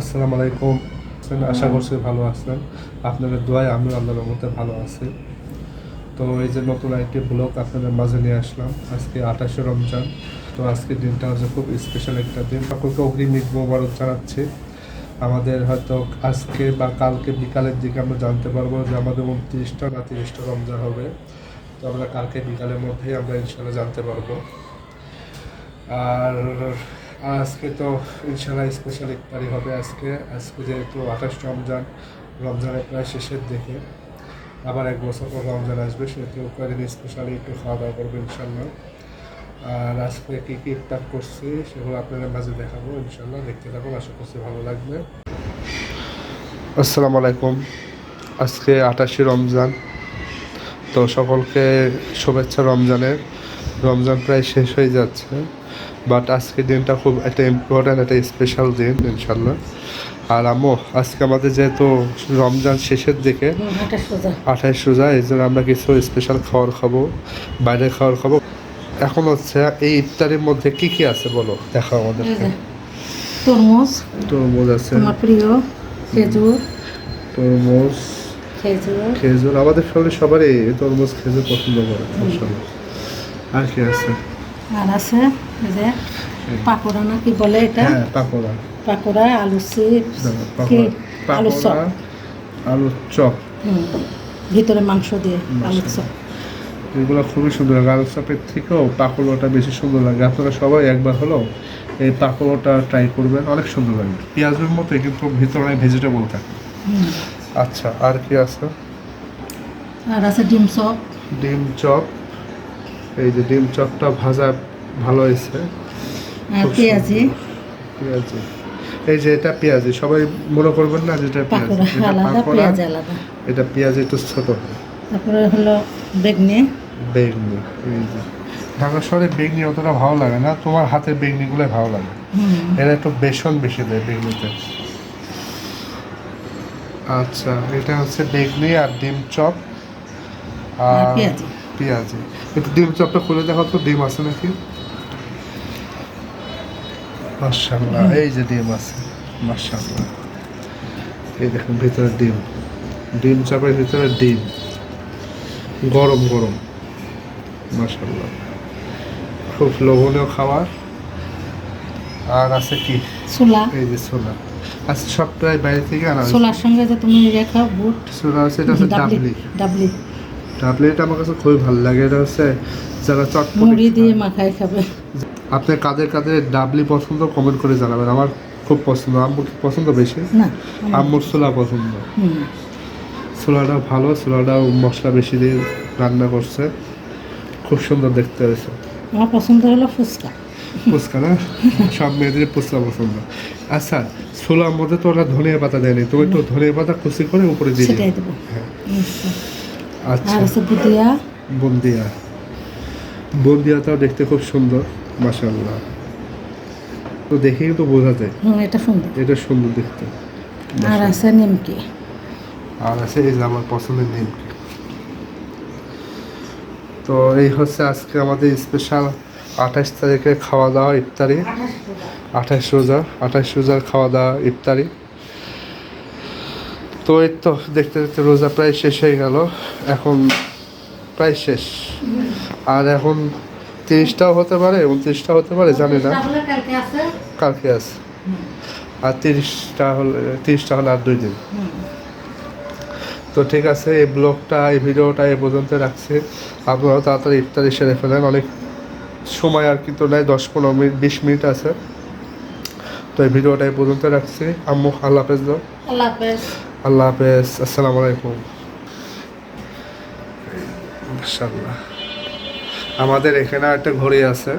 আসসালামু আলাইকুম। আশা করছি ভালো আছেন। আপনাদের দোয়ায় আমি আল্লাহর মধ্যে ভালো আছি। তো এই যে নতুন একটি ব্লগ আপনাদের মাঝে নিয়ে আসলাম। আজকে আঠাশে রমজান। তো আজকে দিনটা হচ্ছে খুব স্পেশাল একটা দিন। সকলকে অগ্রিম ঈদ মোবারক জানাচ্ছি। আমাদের হয়তো আজকে বা কালকে বিকালের দিকে আমরা জানতে পারব যে আমাদের উনত্রিশটা না তিরিশটা রমজান হবে। তো আমরা কালকে বিকালের মধ্যেই আমরা ইনশাল্লাহ জানতে পারব। আর আজকে তো ইনশাল্লাহ স্পেশাল ইফতারি হবে আজকে। আজকে যেহেতু আঠাশ রমজান, রমজানের প্রায় শেষের দিকে। আবার এক বছর পর রমজান আসবে, সেহেতু কয়েকদিন স্পেশালি একটু খাওয়া দাওয়া করব ইনশাল্লাহ আর আজকে কী কী ইফতার করছি, সেগুলো আপনাদের মাঝে দেখাবো ইনশাল্লাহ দেখতে থাকুন, আশা করছি ভালো লাগবে। আসসালামু আলাইকুম। আজকে আঠাশে রমজান। তো সকলকে শুভেচ্ছা রমজানের। রমজান প্রায় শেষ হয়ে যাচ্ছে বাট আজকের দিনটা খুব একটা ইম্পর্ট্যান্ট একটা স্পেশাল দিন ইনশাল্লাহ আর আম্মু আজকে আমাদের যেহেতু রমজান শেষের দিকে আঠাশ রোজা। এই জন্য আমরা কিছু স্পেশাল খাবার খাব বাইরের খাবার খাব। এখন হচ্ছে এই ইফতারের মধ্যে কি কি আছে বলো এই আমাদেরকে তরমুজ তরমুজ আছে। তোমার প্রিয় খেজুর। তরমুজ খেজুর। খেজুর আমাদের ফ্যামিলি সবারই তরমুজ খেজুর পছন্দ করে মাশাআল্লাহ। আর কি আছে? আর আছে যে পাকোড়া না কি বলে এটা? হ্যাঁ পাকোড়া। পাকোড়া আলু চিপস দাঁড়াও, কি? আলু চপ। আলুর চপ। ভিতরে মাংস দিয়ে আলু চপ। এগুলো খুবই সুন্দর। লাগে আলুর চপের থেকেও পাকোড়াটা বেশি সুন্দর লাগে। আপনারা সবাই একবার হলো এই পাকোড়াটা ট্রাই করবেন। অনেক সুন্দর লাগে। পেঁয়াজের মতোই কিন্তু ভিতরে অনেক ভেজিটেবল থাকে আচ্ছা আর কি আছে? আর আছে ডিম চপ। ডিম চপ। এই যে ডিম চপটা ভাজা ভালো হয়েছে। পেঁয়াজি। পেঁয়াজি। এই যে এটা পেঁয়াজি সবাই মনে করবেন না যেটা পেঁয়াজি। এটা পাকোড়া এটা পেঁয়াজি একটু ছোট। তারপরে হলো বেগনি। বেগনি এই যে। ঢাকা শহরে বেগনি অতটা ভালো লাগে না তোমার হাতের বেগনিগুলো ভালো লাগে। এরা একটু বেসন বেশি দেয় বেগনিতে। আচ্ছা এটা হচ্ছে বেগনি আর ডিম চপ। আর আর পেঁয়াজি একটু ডিম চপটা খুলে দেখো তো ডিম আছে নাকি? এই যে ডিম আছে এই দেখুন ভিতরে ডিম। ডিম চপের ভিতরে ডিম। গরম গরম। মাশাআল্লাহ। খুব লোভনীয় খাবার। আর আছে কি? ছোলা। এই যে ছোলা। আচ্ছা সব প্রায় বাইরে থেকে আনা ছোলার সঙ্গে যে তুমি রেখা বুট ছোলা আছে এটা হচ্ছে ডাবলি। ডাবলি। ডাবলিটা আমার কাছে খুবই ভালো লাগে। এটা হচ্ছে যারা চটপটি মুড়ি দিয়ে মাখাই খাবে। আপনি কাদের কাদের ডাবলি পছন্দ কমেন্ট করে জানাবেন। আমার খুব পছন্দ। আম্মুর কি পছন্দ বেশি? না আম্মুর ছোলা পছন্দ। ছোলাটা ভালো ছোলাটাও মশলা বেশি দিয়ে রান্না করছে। খুব সুন্দর দেখতে হয়েছে। আমার পছন্দ হলো ফুচকা। ফুচকা না? সব মেয়েদের ফুচকা পছন্দ। আচ্ছা ছোলার মধ্যে তো ওরা ধনিয়া পাতা দেয়নি। তুমি একটু ধনিয়া পাতা কুচি করে উপরে দিয়ে দেবো। হ্যাঁ। আর আছে বুদিয়া। বন্দিয়া। বন্দিয়াটাও দেখতে খুব সুন্দর মাসাল্লাহ তো দেখেই তো বোঝা যায়। হুম এটা সুন্দর। এটা সুন্দর দেখতে। আর আছে নিমকি। আর আছে এই যে আমার পছন্দের নিম তো এই হচ্ছে আজকে আমাদের স্পেশাল আঠাশ তারিখে খাওয়া দাওয়া ইফতারি। আঠাশ রোজা। আঠাশ রোজার খাওয়া দাওয়া ইফতারি। তো এই তো দেখতে দেখতে রোজা প্রায় শেষ হয়ে গেল। এখন প্রায় শেষ। আর এখন তিরিশটাও হতে পারে উনত্রিশটাও হতে পারে জানি না। কালকে আছে? আর তিরিশটা হলে তিরিশটা হলে আর দুই দিন। তো ঠিক আছে এই ব্লগটা এই ভিডিওটা এ পর্যন্ত রাখছি। আপনারাও তাড়াতাড়ি ইফতারি সেরে ফেলেন। অনেক সময় আর কিন্তু নাই দশ পনেরো মিনিট বিশ মিনিট আছে। তো এই ভিডিওটা এই পর্যন্ত রাখছি। আম্মু আল্লাহ হাফেজ দাও। আল্লাহ হাফেজ। আল্লাহ হাফেজ আসসালামু আলাইকুম। মাসাল্লাহ আমাদের এখানে একটা ঘড়ি আছে।